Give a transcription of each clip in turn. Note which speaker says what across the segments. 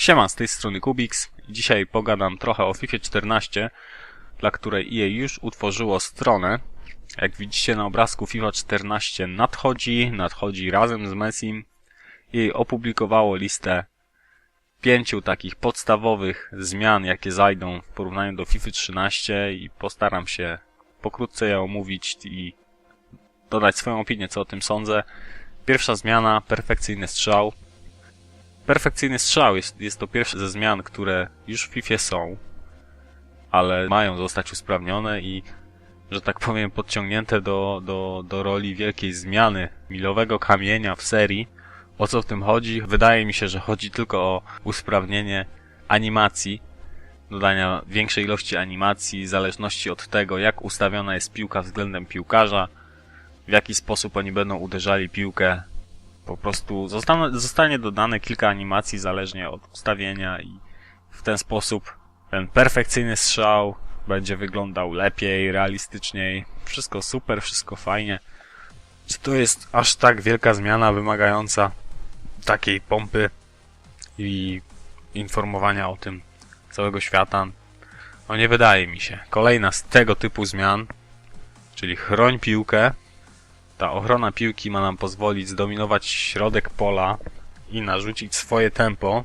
Speaker 1: Siema, z tej strony Kubix. Dzisiaj pogadam trochę o FIFA 14, dla której EA już utworzyło stronę. Jak widzicie na obrazku FIFA 14 nadchodzi, nadchodzi razem z Messim. EA opublikowało listę pięciu takich podstawowych zmian, jakie zajdą w porównaniu do FIFA 13 i postaram się pokrótce je omówić i dodać swoją opinię, co o tym sądzę. Pierwsza zmiana, perfekcyjny strzał. Perfekcyjny strzał jest, jest to pierwsza ze zmian, które już w FIFA są, ale mają zostać usprawnione i, że tak powiem, podciągnięte do, do, do roli wielkiej zmiany milowego kamienia w serii. O co w tym chodzi? Wydaje mi się, że chodzi tylko o usprawnienie animacji, dodania większej ilości animacji, w zależności od tego, jak ustawiona jest piłka względem piłkarza, w jaki sposób oni będą uderzali piłkę. Po prostu zostanie, dodane kilka animacji zależnie od ustawienia i w ten sposób ten perfekcyjny strzał będzie wyglądał lepiej, realistyczniej. Wszystko super, wszystko fajnie. Czy to jest aż tak wielka zmiana wymagająca takiej pompy i informowania o tym całego świata? No nie wydaje mi się. Kolejna z tego typu zmian, czyli chroń piłkę, ta ochrona piłki ma nam pozwolić zdominować środek pola i narzucić swoje tempo.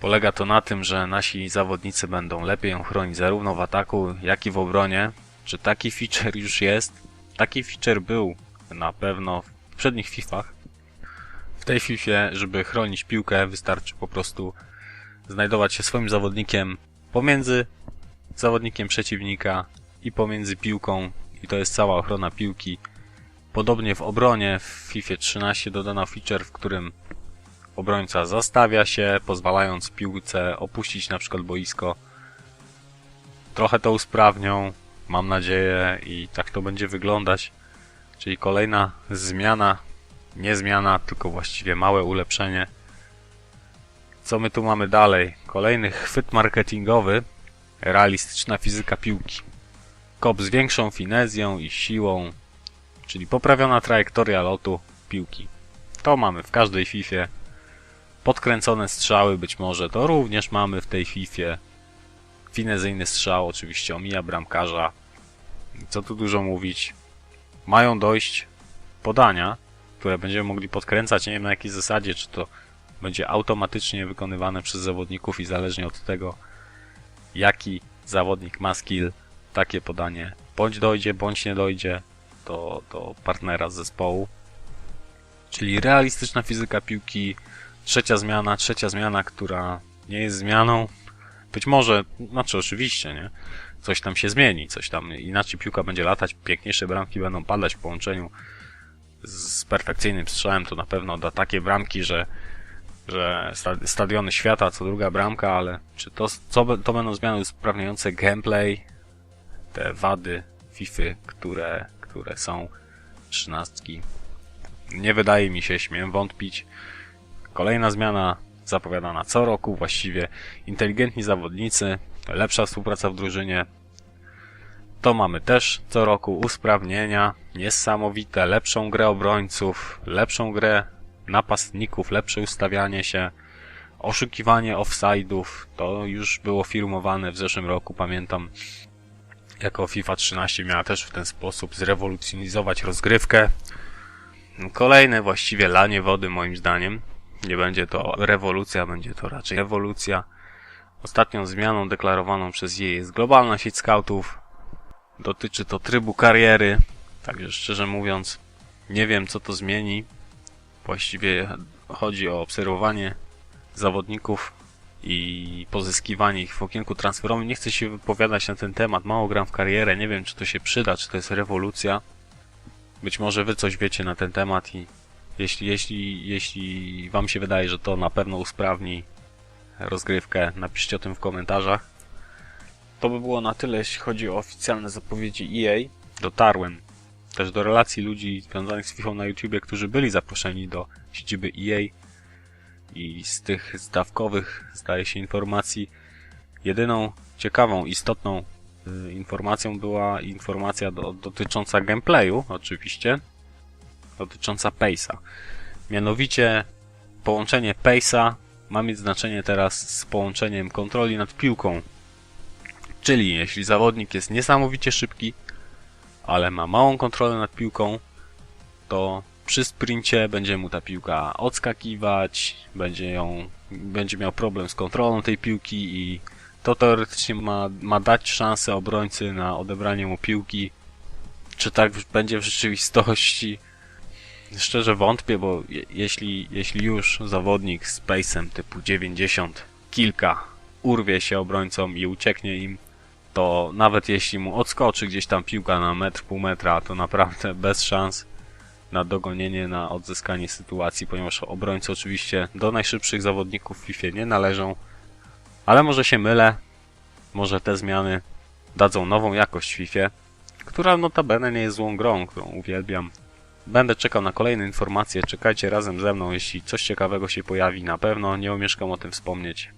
Speaker 1: Polega to na tym, że nasi zawodnicy będą lepiej ją chronić zarówno w ataku, jak i w obronie. Czy taki feature już jest? Taki feature był na pewno w poprzednich Fifach. W tej Fifie, żeby chronić piłkę, wystarczy po prostu znajdować się swoim zawodnikiem pomiędzy zawodnikiem przeciwnika i pomiędzy piłką i to jest cała ochrona piłki. Podobnie w obronie w FIFA 13 dodano feature, w którym obrońca zastawia się, pozwalając piłce opuścić na przykład boisko. Trochę to usprawnią, mam nadzieję, i tak to będzie wyglądać. Czyli kolejna zmiana, nie zmiana, tylko właściwie małe ulepszenie. Co my tu mamy dalej? Kolejny chwyt marketingowy, realistyczna fizyka piłki. Kop z większą finezją i siłą, czyli poprawiona trajektoria lotu piłki. To mamy w każdej FIFA. Podkręcone strzały być może to również mamy w tej FIFA. Finezyjny strzał oczywiście omija bramkarza. Co tu dużo mówić. Mają dojść podania, które będziemy mogli podkręcać. Nie wiem na jakiej zasadzie, czy to będzie automatycznie wykonywane przez zawodników i zależnie od tego, jaki zawodnik ma skill, takie podanie bądź dojdzie, bądź nie dojdzie do, do partnera z zespołu. Czyli realistyczna fizyka piłki, trzecia zmiana, trzecia zmiana, która nie jest zmianą. Być może, znaczy oczywiście, nie? Coś tam się zmieni, coś tam inaczej piłka będzie latać, piękniejsze bramki będą padać w połączeniu z perfekcyjnym strzałem, to na pewno da takie bramki, że, że stadiony świata co druga bramka, ale czy to, co, to będą zmiany usprawniające gameplay, te wady FIFA, które które są trzynastki. Nie wydaje mi się, śmiem wątpić. Kolejna zmiana zapowiadana co roku, właściwie inteligentni zawodnicy, lepsza współpraca w drużynie. To mamy też co roku usprawnienia, niesamowite, lepszą grę obrońców, lepszą grę napastników, lepsze ustawianie się, oszukiwanie offside'ów, to już było filmowane w zeszłym roku, pamiętam jako FIFA 13 miała też w ten sposób zrewolucjonizować rozgrywkę. Kolejne właściwie lanie wody moim zdaniem. Nie będzie to rewolucja, będzie to raczej ewolucja. Ostatnią zmianą deklarowaną przez jej jest globalna sieć scoutów. Dotyczy to trybu kariery. Także szczerze mówiąc, nie wiem co to zmieni. Właściwie chodzi o obserwowanie zawodników i pozyskiwanie ich w okienku transferowym. Nie chcę się wypowiadać na ten temat, mało gram w karierę, nie wiem czy to się przyda, czy to jest rewolucja. Być może wy coś wiecie na ten temat i jeśli, jeśli, jeśli wam się wydaje, że to na pewno usprawni rozgrywkę, napiszcie o tym w komentarzach. To by było na tyle, jeśli chodzi o oficjalne zapowiedzi EA. Dotarłem też do relacji ludzi związanych z FIFA na YouTubie, którzy byli zaproszeni do siedziby EA i z tych zdawkowych, zdaje się, informacji jedyną ciekawą, istotną y, informacją była informacja do, dotycząca gameplayu, oczywiście, dotycząca Pace'a. Mianowicie połączenie Pace'a ma mieć znaczenie teraz z połączeniem kontroli nad piłką. Czyli jeśli zawodnik jest niesamowicie szybki, ale ma małą kontrolę nad piłką, to przy sprincie będzie mu ta piłka odskakiwać, będzie ją, będzie miał problem z kontrolą tej piłki i to teoretycznie ma, ma dać szansę obrońcy na odebranie mu piłki. Czy tak będzie w rzeczywistości? Szczerze wątpię, bo je, jeśli, jeśli już zawodnik z pace'em typu 90 kilka urwie się obrońcom i ucieknie im, to nawet jeśli mu odskoczy gdzieś tam piłka na metr, pół metra, to naprawdę bez szans na dogonienie, na odzyskanie sytuacji, ponieważ obrońcy oczywiście do najszybszych zawodników w FIFA nie należą, ale może się mylę, może te zmiany dadzą nową jakość FIFA, która notabene nie jest złą grą, którą uwielbiam. Będę czekał na kolejne informacje, czekajcie razem ze mną, jeśli coś ciekawego się pojawi, na pewno nie omieszkam o tym wspomnieć.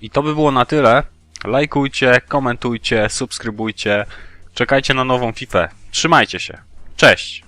Speaker 1: I to by było na tyle. Lajkujcie, komentujcie, subskrybujcie, czekajcie na nową FIFA. Trzymajcie się. Cześć!